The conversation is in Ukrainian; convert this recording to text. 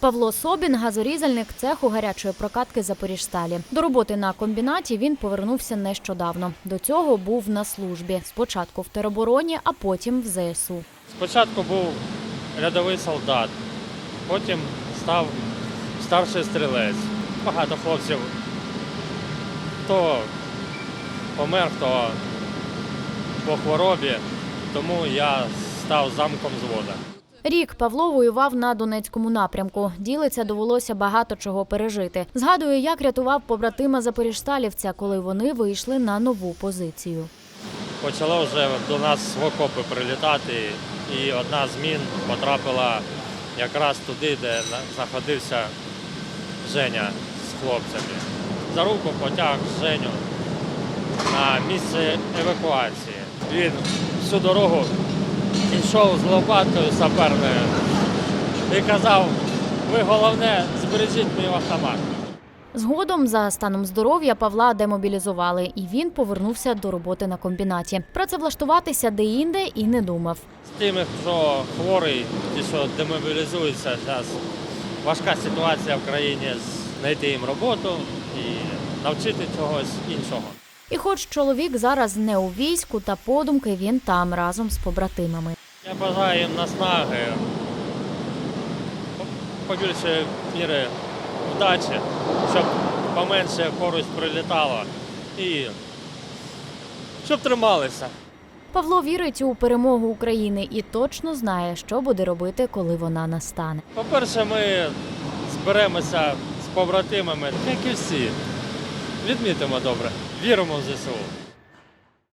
Павло Собін газорізальник цеху гарячої прокатки Запоріжсталі. До роботи на комбінаті він повернувся нещодавно. До цього був на службі. Спочатку в теробороні, а потім в ЗСУ. Спочатку був рядовий солдат, потім став старший стрілець. Багато хлопців хто помер, хто по хворобі, тому я став замком звода. Рік Павло воював на Донецькому напрямку. Ділиться, довелося багато чого пережити. Згадує, як рятував побратима Запоріжсталівця, коли вони вийшли на нову позицію. Почало вже до нас в окопи прилітати, і одна з мін потрапила якраз туди, де знаходився Женя з хлопцями. За руку потяг Женю на місце евакуації. Він всю дорогу йшов з лопатою саперною і казав, ви головне збережіть мій автомат. Згодом за станом здоров'я Павла демобілізували, і він повернувся до роботи на комбінаті. Працевлаштуватися де-інде і не думав. З тими, хто хворий, ті, що демобілізуються, зараз важка ситуація в країні, знайти їм роботу і навчити чогось іншого. І хоч чоловік зараз не у війську, та подумки він там разом з побратимами. Я бажаю їм наснаги, по- побільше міри вдачі, щоб поменше поруч прилітало і щоб трималися. Павло вірить у перемогу України і точно знає, що буде робити, коли вона настане. По-перше, ми зберемося з побратимами, як і всі. Відмітимо добре. Віримо в ЗСУ.